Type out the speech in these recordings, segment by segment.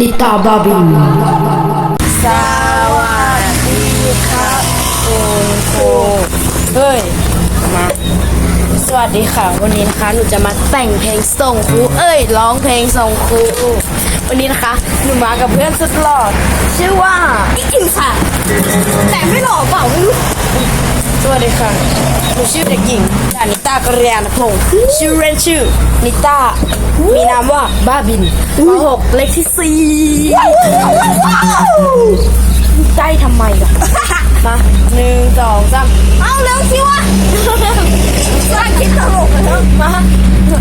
นิตาบาบินสวัสดีครับคุณครูเฮ้ย มา สวัสดีค่ะ วันนี้นะคะ หนูจะมาแต่งเพลงส่งครู เอ้ย ร้องเพลงส่งครู วันนี้นะคะ หนูมากับเพื่อนสุดหล่อ ชื่อว่าพี่กิมค่ะ แต่ไม่หล่อเปล่าไม่รู้ สวัสดีค่ะ หนูชื่อเด็กหญิงดานิตากรียานพงศ์ชื่อเล่นชื่อ นิตามีนามว่าบ้าบินมหกเลขที่สี่ใจทำไมล่ะมาหนึ่งสองสามเอาเร็วสิวะสร้างคิดตลกเลยมา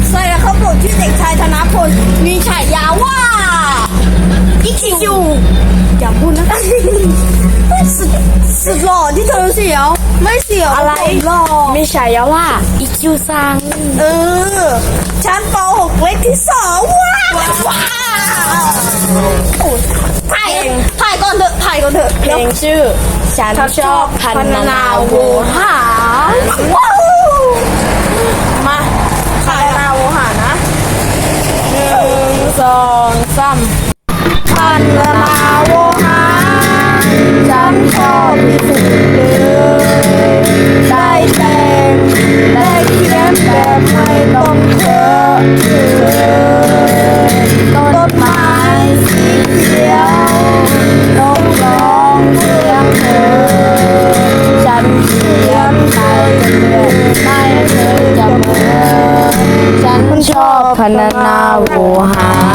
ใส่แล้วเขาบอกที่อเด็กชายธนพลมีฉายาว่าอีคิวอย่าพูดนะ สุดสุดหล่อที่เธอเสียว ไม่เสียวอะไรหล่อมีฉายาว่าอีคิวซัง เออชั้นป .6 เลขที่สองว้าวว้าวถ่ายถ่ายก่อนเถอะถ่ายก่อนเถอะเพลงชื่อ ฉันชอบพันนาโวหาว้าวมาพันนาโวหานะหนึ่งสองสามพันนาโว มีสุขเลยได้แต่งได้เขียนแบบไม่ต้องเธอต้นไม้สีเขียวนกร้องเสียงเธอฉันเขียนไปเรื่อยไม่เคยจะเบื่อฉันชอบพรรณนาโวหารรักรัก